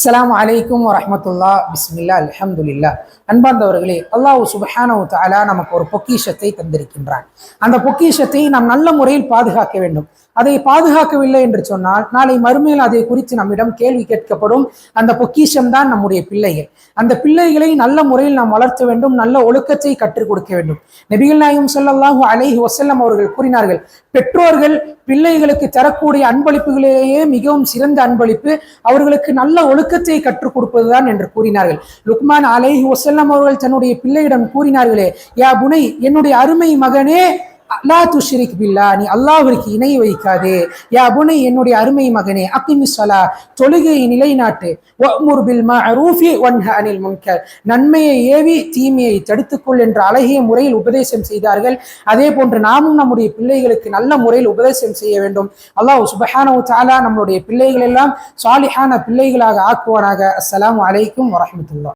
அஸ்லாம் அலைக்கும் வரமத்துல்லா பிஸ்மில்லா அலமதுல்லா அன்பார்ந்தவர்களே அல்லாஹ் சுபஹானவு தாலா நமக்கு ஒரு பொக்கிஷத்தை தந்திருக்கின்றான். அந்த பொக்கிஷத்தை நாம் நல்ல முறையில் பாதுகாக்க வேண்டும். அதை பாதுகாக்கவில்லை என்று சொன்னால் நாளை மறுமையில் அதை குறித்து நம்மிடம் கேள்வி கேட்கப்படும் அந்த பொக்கிஷம் தான் நம்முடைய பிள்ளைகள். அந்த பிள்ளைகளை நல்ல முறையில் நாம் வளர்த்த வேண்டும் நல்ல ஒழுக்கத்தை கற்றுக் கொடுக்க வேண்டும். நபிகள் நாயும் சொல்லல்லாஹு அலைஹி வசல்லம் அவர்கள் கூறினார்கள் பெற்றோர்கள் பிள்ளைகளுக்கு தரக்கூடிய அன்பளிப்புகளிலேயே மிகவும் சிறந்த அன்பளிப்பு. அவர்களுக்கு நல்ல ஒழுக்க ஒழுக்கத்தை கற்றுக் கொடுப்பதுதான் என்று கூறினார்கள். லுக்மான் அலை வஸல்லம் அவர்கள் தன்னுடைய பிள்ளையிடம் கூறினார்களே யா புனை என்னுடைய அருமை மகனே லா துஷ்ரிக் பில்லா நீ அல்லாவிற்கு இணை வைக்காதே யா புனை என்னுடைய அருமை மகனே அக்கிமி சொலா தொழுகையை நிலைநாட்டு வஅ்முர் பில் அனில் முன்கர். நன்மையை ஏவி தீமையை தடுத்துக்கொள் என்ற அழகிய முறையில் உபதேசம் செய்தார்கள். அதே போன்று நாமும் நம்முடைய பிள்ளைகளுக்கு நல்ல முறையில் உபதேசம் செய்ய வேண்டும். அல்லாஹ் சுபஹானவு தாலா நம்மளுடைய பிள்ளைகள் எல்லாம் சாலிஹான பிள்ளைகளாக ஆக்குவாராக அஸ்லாம் வலைக்கும் வரமத்துல்லா